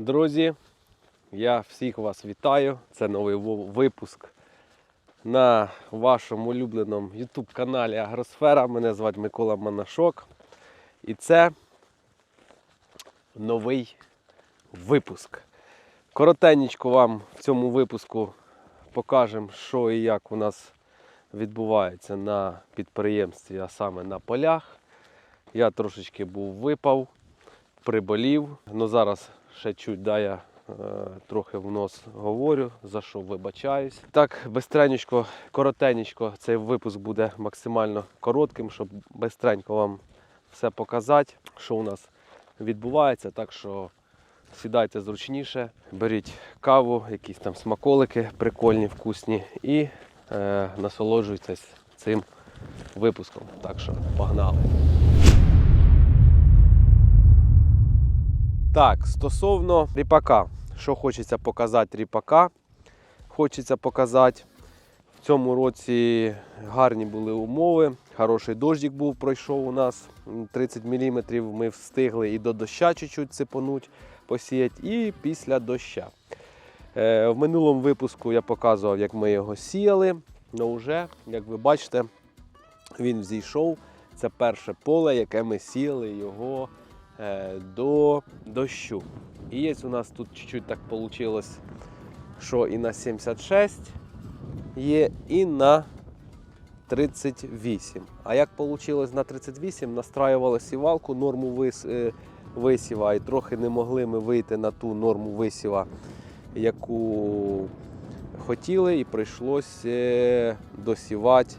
Друзі, я всіх вас вітаю. Це новий випуск на вашому улюбленому YouTube каналі Агросфера. Мене звати Микола Манашок. І це новий випуск. Коротенечко вам в цьому випуску покажемо, що і як у нас відбувається на підприємстві, а саме на полях. Я трошечки був випав, приболів. Ну зараз ще чуть да, я е, трохи в нос говорю, за що вибачаюсь. Так, бистренечко, коротенечко, цей випуск буде максимально коротким, щоб бистренько вам все показати, що у нас відбувається. Так що сідайте зручніше, беріть каву, якісь там смаколики прикольні, вкусні і е, насолоджуйтесь цим випуском. Так що погнали. Так, стосовно ріпака. Що хочеться показати ріпака? Хочеться показати. В цьому році гарні були умови. Хороший дощик був, пройшов у нас 30 мм. Ми встигли і до доща чуть-чуть цепануть, посіяти, і після доща. Е, в минулому випуску я показував, як ми його сіяли. Ну вже, як ви бачите, він взійшов. Це перше поле, яке ми сіяли його до дощу. І є у нас тут чуть-чуть так вийшло, що і на 76 є, і на 38. А як вийшло на 38, настраювали сівалку, норму е, висіва, і трохи не могли ми вийти на ту норму висіва, яку хотіли, і прийшлося досівати.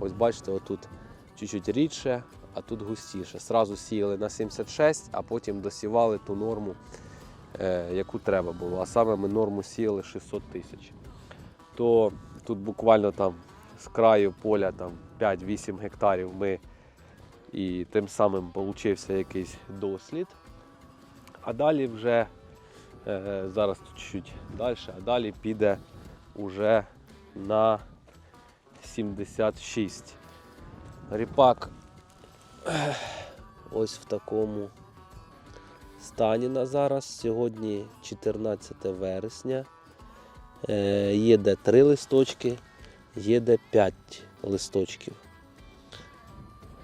Ось бачите, отут чуть-чуть рідше, а тут густіше. Сразу сіяли на 76, а потім досівали ту норму, е, яку треба було. А саме ми норму сіяли 600 тисяч. То тут буквально там з краю поля там 5-8 гектарів ми і тим самим получився якийсь дослід. А далі вже е, зараз тут чуть далі, а далі піде уже на 76. Ріпак ось в такому стані на зараз. Сьогодні 14 вересня. Е, є де 3 листочки, є де 5 листочків.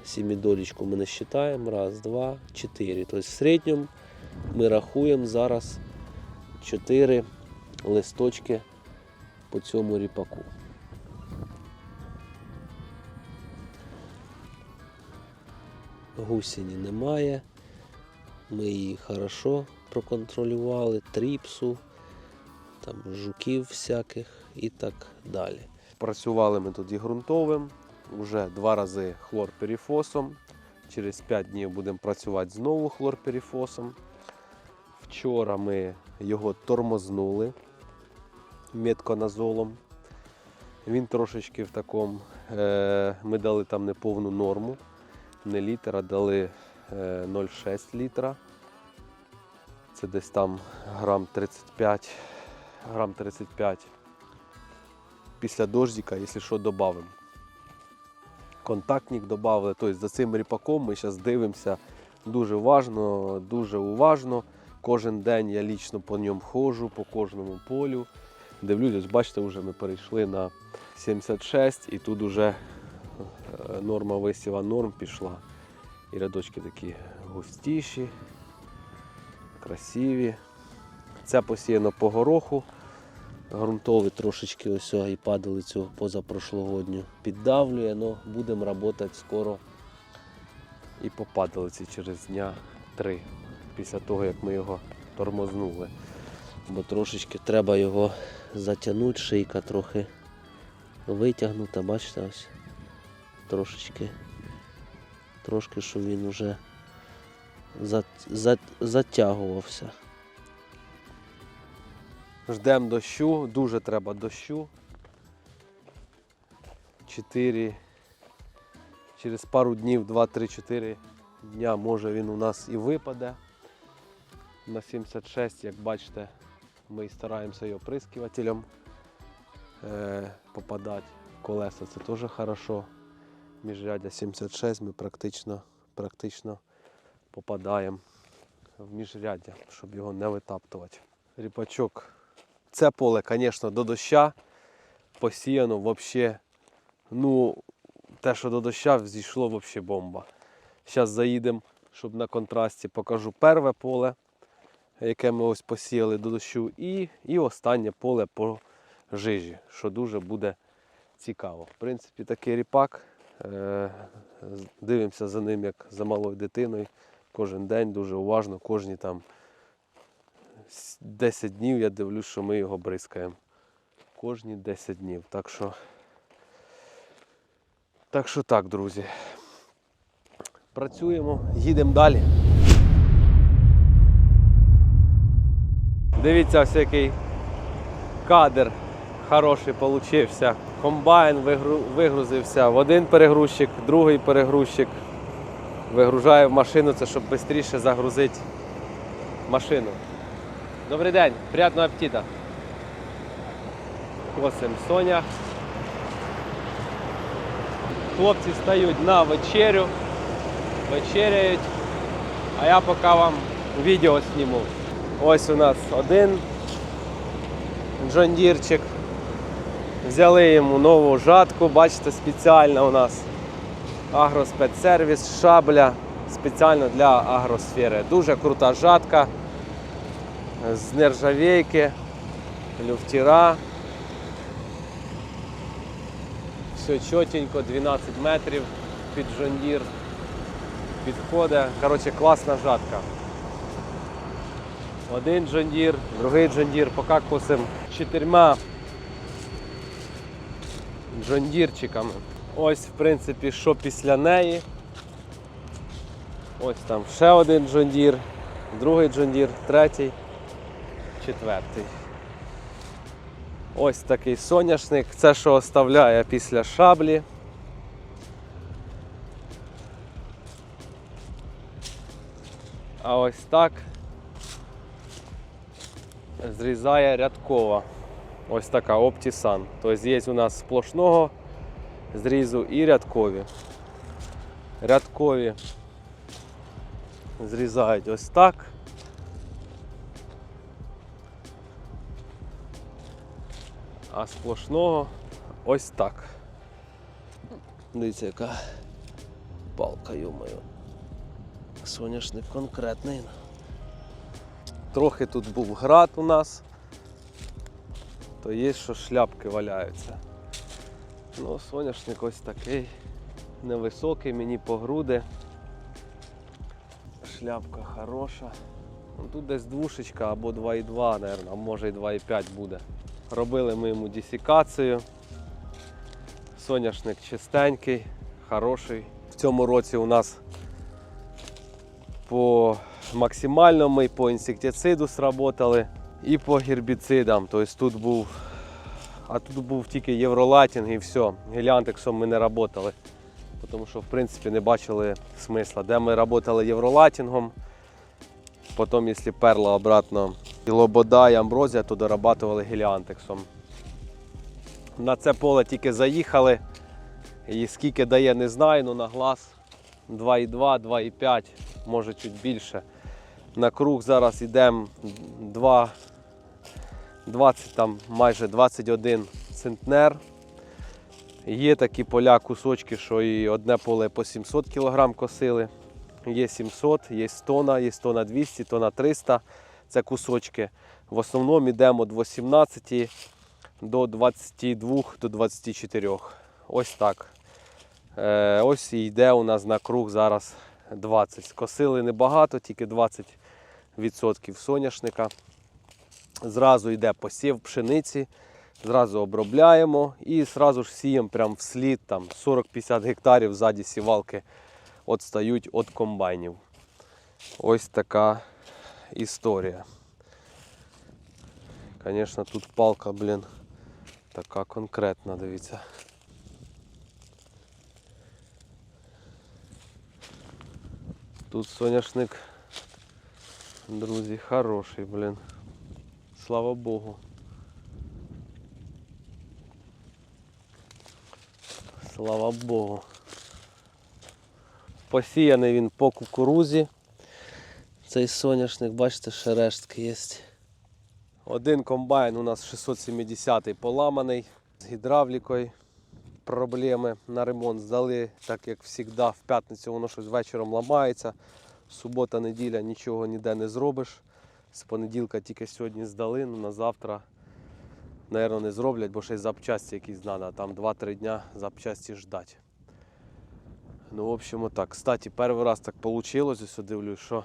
Сімідолічку ми не вважаємо. Раз, два, чотири. Тобто в середньому ми рахуємо зараз 4 листочки по цьому ріпаку. Гусені немає. Ми її хорошо проконтролювали, тріпсу, там жуків всяких і так далі. Працювали ми тут і ґрунтовим, вже два рази хлорперіфосом. Через 5 днів будемо працювати знову хлорперіфосом. Вчора ми його тормознули метконазолом. Він трошечки в такому, е, ми дали там неповну норму, не літр, а дали е, 0,6 літра. Це десь там грам 35, грам 35. Після дождика, якщо що, додамо. Контактник додали. Тобто за цим ріпаком ми зараз дивимося дуже уважно, дуже уважно. Кожен день я лічно по ньому ходжу, по кожному полю. Дивлюсь, бачите, вже ми перейшли на 76 і тут вже е, норма висіва норм пішла. І рядочки такі густіші, красиві. Це посіяно по гороху. Грунтовий трошечки ось і падалицю позапрошлогодню піддавлює, але будемо працювати скоро і по падалиці через дня три після того, як ми його тормознули. Бо трошечки треба його затягнути, шийка трохи витягнута, бачите, ось трошечки, трошки, щоб він уже зат, зат, затягувався. Ждемо дощу, дуже треба дощу. 4 через пару днів, 2-3-4 дня може він у нас і випаде. На 76, як бачите, ми стараємося його прискивателем е, попадати. Колеса це теж хорошо. Міжрядя 76 ми практично, практично попадаємо в міжряддя, щоб його не витаптувати. Ріпачок. Це поле, звісно, до доща посіяно взагалі. Ну, те, що до доща зійшло взагалі бомба. Зараз заїдемо, щоб на контрасті покажу перше поле, яке ми ось посіяли до дощу, і, і останнє поле по жижі, що дуже буде цікаво. В принципі, такий ріпак. Е, дивимося за ним як за малою дитиною. Кожен день дуже уважно, кожні там 10 днів я дивлюсь, що ми його бризкаємо. Кожні 10 днів. Так що, так що так, друзі. Працюємо, їдемо далі. Дивіться, ось який кадр хороший получився. Комбайн вигрузився в один перегрузчик, другий перегрузчик. Вигружає в машину, це щоб швидше загрузити машину. Добрий день, приятного апетита. Косим Соня. Хлопці стають на вечерю, вечеряють, а я поки вам відео зніму. Ось у нас один джондірчик. Взяли йому нову жатку, бачите, спеціальна у нас агроспецсервіс, шабля спеціально для агросфери. Дуже крута жатка з нержавейки, люфтіра. Все чотенько, 12 метрів під жондір. Підходить. Коротше, класна жатка. Один джондір, другий джондір, поки косимо чотирма джондірчиками. Ось, в принципі, що після неї. Ось там ще один джондір, другий джондір, третій, четвертий. Ось такий соняшник. Це що оставляє після шаблі. А ось так зрізає рядкова. Ось така Optisan. Тобто є у нас сплошного зрізу і рядкові. Рядкові зрізають ось так. А сплошного ось так. Дивіться, яка палка, йомою. Соняшник конкретний. Трохи тут був град у нас, то є, що шляпки валяються. Ну, соняшник ось такий невисокий, мені по груди. Шляпка хороша. Ну, Тут десь двушечка або 2,2, мабуть, а може і 2,5 буде. Робили ми йому десікацію. Соняшник чистенький, хороший. В цьому році у нас по максимальному і по інсектициду сработали, і по гербіцидам. Тобто тут був, а тут був тільки євролатінг і все. Геліантексом ми не працювали. Тому що в принципі не бачили смисла. Де ми працювали євролатінгом, потім, якщо перла обратно і лобода, і амброзія, то дорабатували геліантексом. На це поле тільки заїхали. І скільки дає, не знаю, ну на глаз 2,2, 2,5, може чуть більше. На круг зараз йдемо 2, 20, там майже 21 центнер. Є такі поля, кусочки, що і одне поле по 700 кг косили. Є 700, є тонна, є тонна 200, тонна 300. Це кусочки. В основному йдемо від 18 до 22 до 24. Ось так. Е, ось і йде у нас на круг зараз 20. Косили небагато, тільки 20% соняшника. Зразу йде посів пшениці, зразу обробляємо і зразу ж сіємо прямо вслід там 40-50 гектарів ззаді сівалки відстають від комбайнів. Ось така історія. Звісно, тут палка, блін, така конкретна, дивіться. Тут соняшник, друзі, хороший, блін. Слава Богу. Слава Богу. Посіяний він по кукурузі. Цей соняшник, бачите, ще рештки є. Один комбайн у нас 670-й поламаний з гідравлікою. Проблеми на ремонт здали, так як завжди, в п'ятницю воно щось вечором ламається. Субота, неділя нічого ніде не зробиш. З понеділка тільки сьогодні здали, ну на завтра, мабуть, не зроблять, бо ще й запчасті якісь треба, там 2-3 дня запчасті ждать. Ну, в общем, отак. Кстати, перший раз так вийшло, ось дивлюсь, що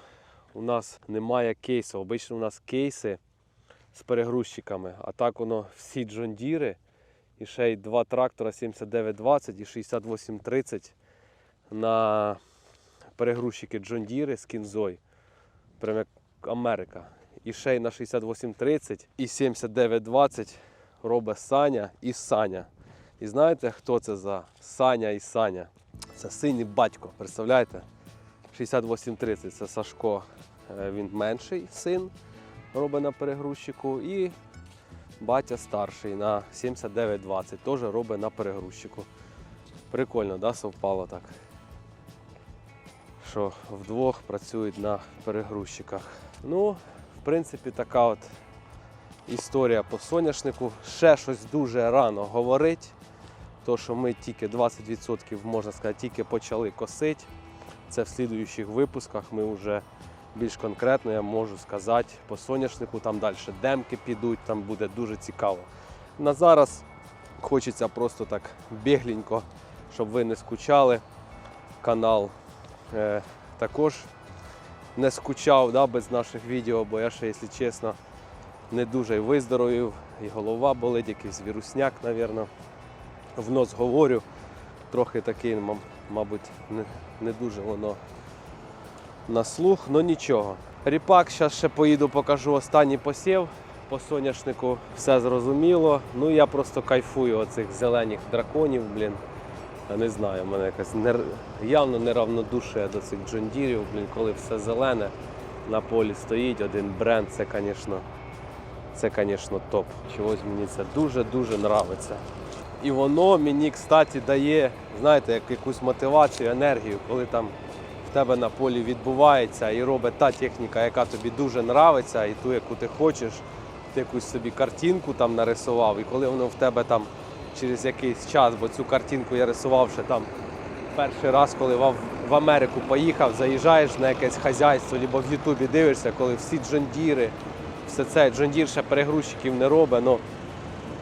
у нас немає кейсу. Обично у нас кейси з перегрузчиками, а так воно всі джондіри і ще й два трактора 7920 і 6830 на перегрузчики джондіри з кінзой. Прям як Америка. І ще й на 6830 і 7920 робить Саня і Саня. І знаєте, хто це за Саня і Саня? Це син і батько, представляєте? 6830 це Сашко, е, він менший син, робить на перегрузчику. І батя старший на 7920 теж робить на перегрузчику. Прикольно, да, совпало так. Що вдвох працюють на перегрузчиках. Ну, в принципі, така от історія по соняшнику. Ще щось дуже рано говорить. То, що ми тільки 20%, можна сказати, тільки почали косити. Це в слідуючих випусках ми вже більш конкретно я можу сказати по соняшнику, там далі демки підуть, там буде дуже цікаво. На зараз хочеться просто так бігленько, щоб ви не скучали. Канал е, також не скучав да, без наших відео, бо я ще, якщо чесно, не дуже й виздоровів, і голова болить, якийсь вірусняк, мабуть. В нос говорю, трохи такий, мабуть, не, не дуже воно на слух, але нічого. Ріпак, зараз ще поїду, покажу останній посів по соняшнику, все зрозуміло. Ну я просто кайфую оцих зелених драконів, блін. Я не знаю, в мене якась нер... явно неравнодушие до цих джондірів, блін, коли все зелене на полі стоїть, один бренд, це, звісно, це, звісно, топ. Чогось мені це дуже-дуже нравиться. І воно мені, кстати, дає, знаєте, як якусь мотивацію, енергію, коли там в тебе на полі відбувається і робить та техніка, яка тобі дуже нравиться, і ту, яку ти хочеш, ти якусь собі картинку там нарисував, і коли воно в тебе там через якийсь час, бо цю картинку я рисував ще там перший раз, коли в, Америку поїхав, заїжджаєш на якесь хазяйство, або в Ютубі дивишся, коли всі джондіри, все це джондір ще перегрузчиків не робить. Ну,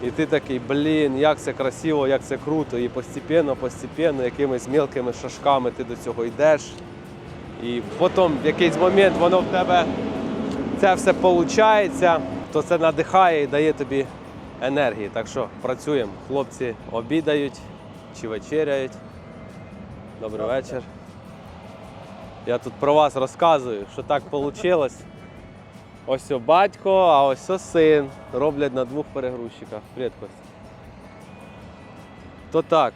і ти такий, блін, як це красиво, як це круто. І постепенно, постепенно, якимись мілкими шажками ти до цього йдеш. І потім в якийсь момент воно в тебе це все виходить, то це надихає і дає тобі енергії. Так що працюємо. Хлопці обідають чи вечеряють. Добрий вечір. Я тут про вас розказую, що так вийшло. Ось о батько, а ось о син. Роблять на двох перегрузчиках. Привіт, Костя. То так.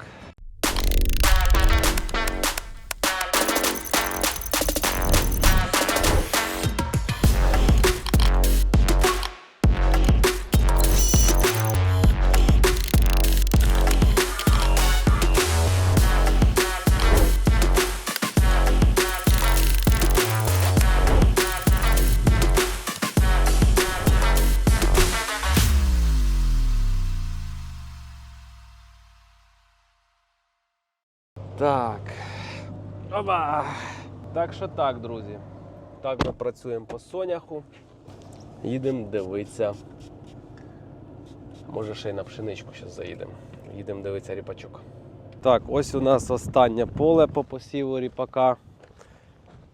Так що так, друзі. Так ми працюємо по соняху. Їдемо дивитися. Може ще й на пшеничку зараз заїдемо. Їдемо дивитися ріпачок. Так, ось у нас останнє поле по посіву ріпака.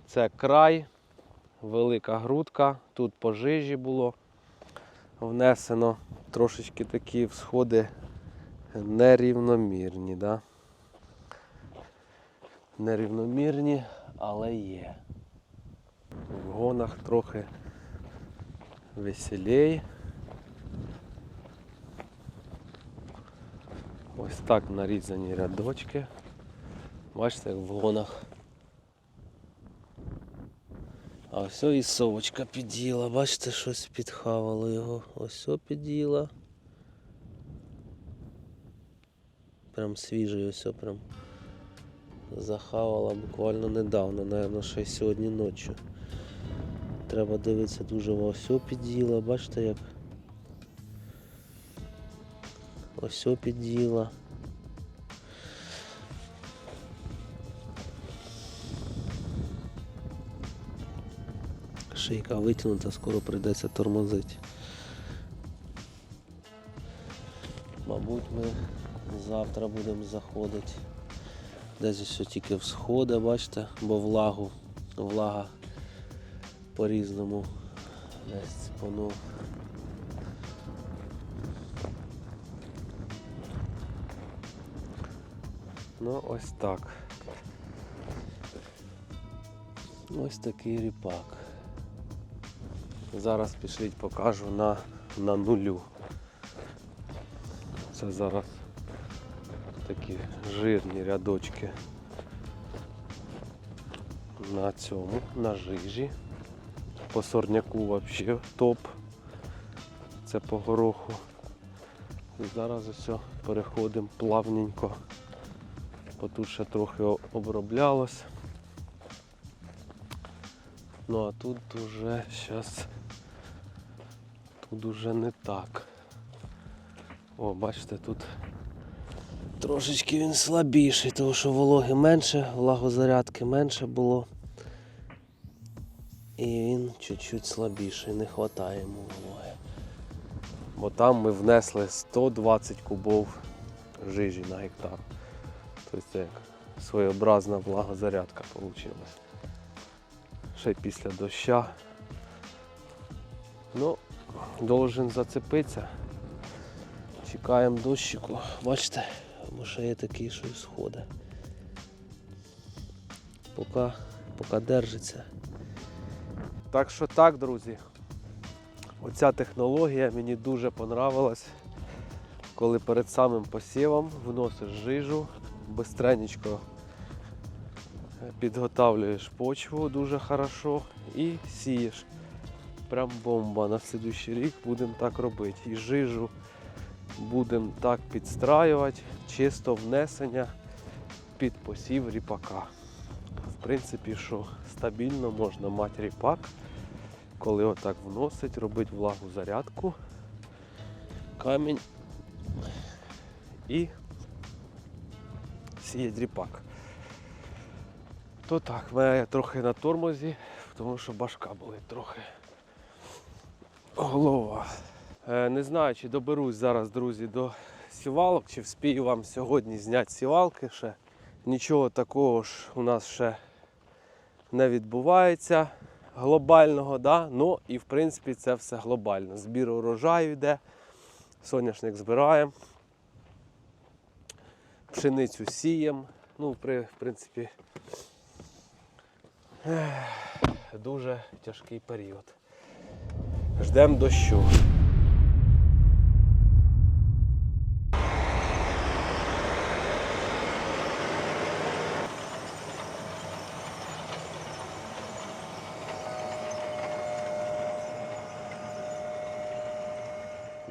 Це край, велика грудка. Тут пожежі було внесено. Трошечки такі всходи нерівномірні. Да? нерівномірні, але є. В гонах трохи веселей. Ось так нарізані рядочки. Бачите, як в гонах. А ось і совочка під'їла, бачите, щось підхавало його. Ось під'їла. Прям свіжий ось прям захавала буквально недавно, напевно, ще й сьогодні ночі. треба дивитися дуже ось підділа, бачите як. Ось підділа. Шийка витягнута, скоро прийдеться тормозити. Мабуть, ми завтра будемо заходити. Десь все тільки всходи, бачите, бо влагу, влага по-різному десь цепанув. Ну, ось так. Ось такий ріпак. Зараз пішліть покажу на, на нулю. Це зараз такі жирні рядочки на цьому, на жижі. По сорняку взагалі топ. Це по гороху. І зараз ось переходимо плавненько. Бо тут ще трохи оброблялось. Ну а тут уже зараз тут уже не так. О, бачите, тут Трошечки він слабіший, тому що вологи менше, влагозарядки менше було. І він чуть-чуть слабіший, не вистачає йому вологи. Бо там ми внесли 120 кубов жижі на гектар. Тобто це як своєобразна влагозарядка вийшла. Ще після доща. Ну, должен зацепитися. Чекаємо дощику, бачите, бо ще є такий, що і сходить. Поки, поки держиться. Так що так, друзі. Оця технологія мені дуже понравилась. Коли перед самим посівом вносиш жижу, бистренечко підготавлюєш почву дуже хорошо і сієш. Прям бомба. На слідуючий рік будемо так робити. І жижу будемо так підстраювати, чисто внесення під посів ріпака. В принципі, що стабільно можна мати ріпак, коли отак вносить, робить влагу зарядку, камінь і сіє ріпак. То так, в мене трохи на тормозі, тому що башка болить трохи. Голова. Е, Не знаю, чи доберусь зараз, друзі, до сівалок, чи вспію вам сьогодні зняти сівалки ще. Нічого такого ж у нас ще не відбувається глобального, да? ну і в принципі це все глобально. Збір урожаю йде, соняшник збираємо, пшеницю сіємо. Ну, при- в принципі, дуже тяжкий період. Ждемо дощу.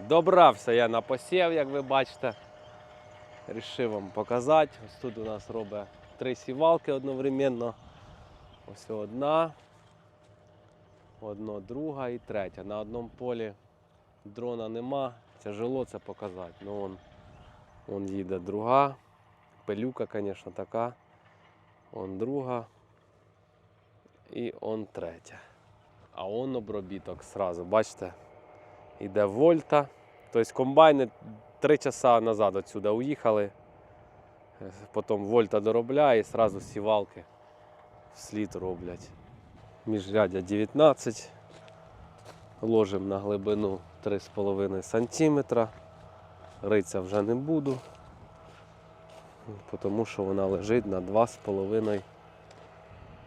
Добрався я на посів, як ви бачите. Рішив вам показати. Ось тут у нас робить три сівалки одновременно. Ось одна, одна, друга і третя. На одному полі дрона нема. Тяжело це показати. Ну, вон, вон їде друга. Пилюка, звісно, така. Он друга. І он третя. А он обробіток сразу, бачите? Іде вольта. Тобто комбайни три часа назад отсюди уїхали. Потім вольта доробляє і одразу сівалки вслід роблять. Міжрядя 19. Ложимо на глибину 3,5 см. Риця вже не буду, тому що вона лежить на 2,5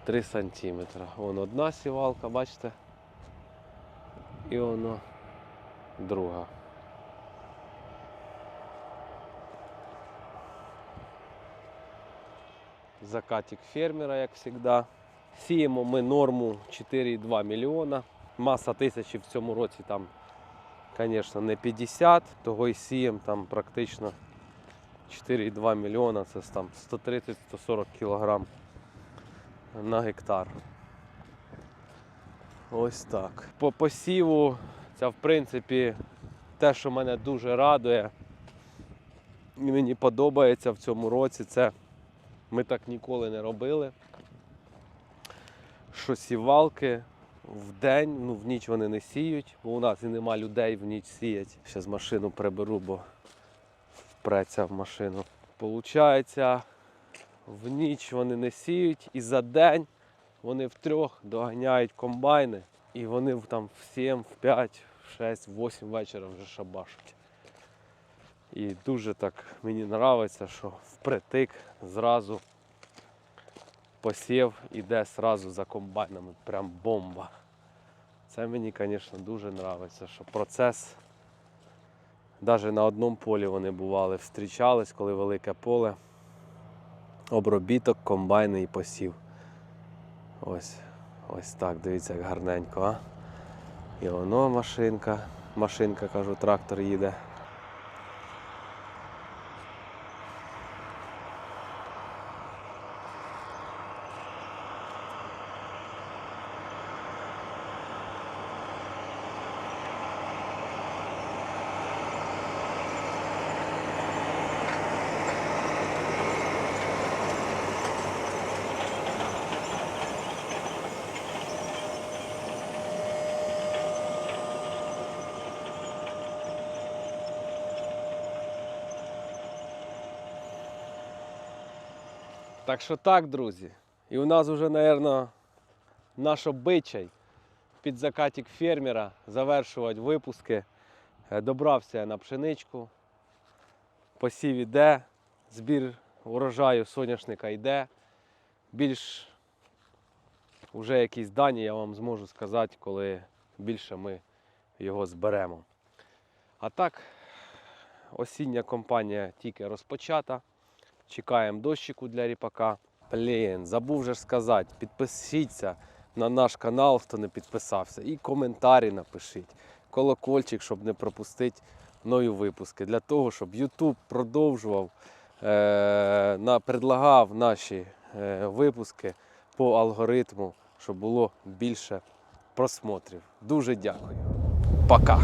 3 см. Вон одна сівалка, бачите? І воно друга. Закатик фермера, як завжди. Сіємо ми норму 4,2 мільйона. Маса тисячі в цьому році там, звісно, не 50, того і сіємо там практично 4,2 мільйона, це там 130-140 кілограм на гектар. Ось так. По посіву це в принципі те, що мене дуже радує. І мені подобається в цьому році. Це ми так ніколи не робили. Що сівалки в день, ну в ніч вони не сіють, бо у нас і нема людей в ніч сіять. Зараз машину приберу, бо впреться в машину. Получається, в ніч вони не сіють і за день вони втрьох доганяють комбайни, і вони там в 7, в 5, в 6, в 8 вечора вже шабашуть. І дуже так мені подобається, що впритик зразу посів іде зразу за комбайнами. Прям бомба. Це мені, звісно, дуже подобається, що процес. Навіть на одному полі вони бували, зустрічались, коли велике поле. Обробіток, комбайни і посів. Ось, ось так, дивіться, як гарненько? І воно машинка. Машинка, кажу, трактор їде. Так що так, друзі. І у нас вже, мабуть, наш обичай під закатік фермера завершувати випуски. Е, Добрався на пшеничку. Посів іде, збір урожаю соняшника йде. Більш вже якісь дані я вам зможу сказати, коли більше ми його зберемо. А так, осіння кампанія тільки розпочата. Чекаємо дощику для ріпака. Блін, забув же сказати, підпишіться на наш канал, хто не підписався, і коментарі напишіть, колокольчик, щоб не пропустити нові випуски. Для того, щоб YouTube продовжував, е, на, предлагав наші е, випуски по алгоритму, щоб було більше просмотрів. Дуже дякую. Пока!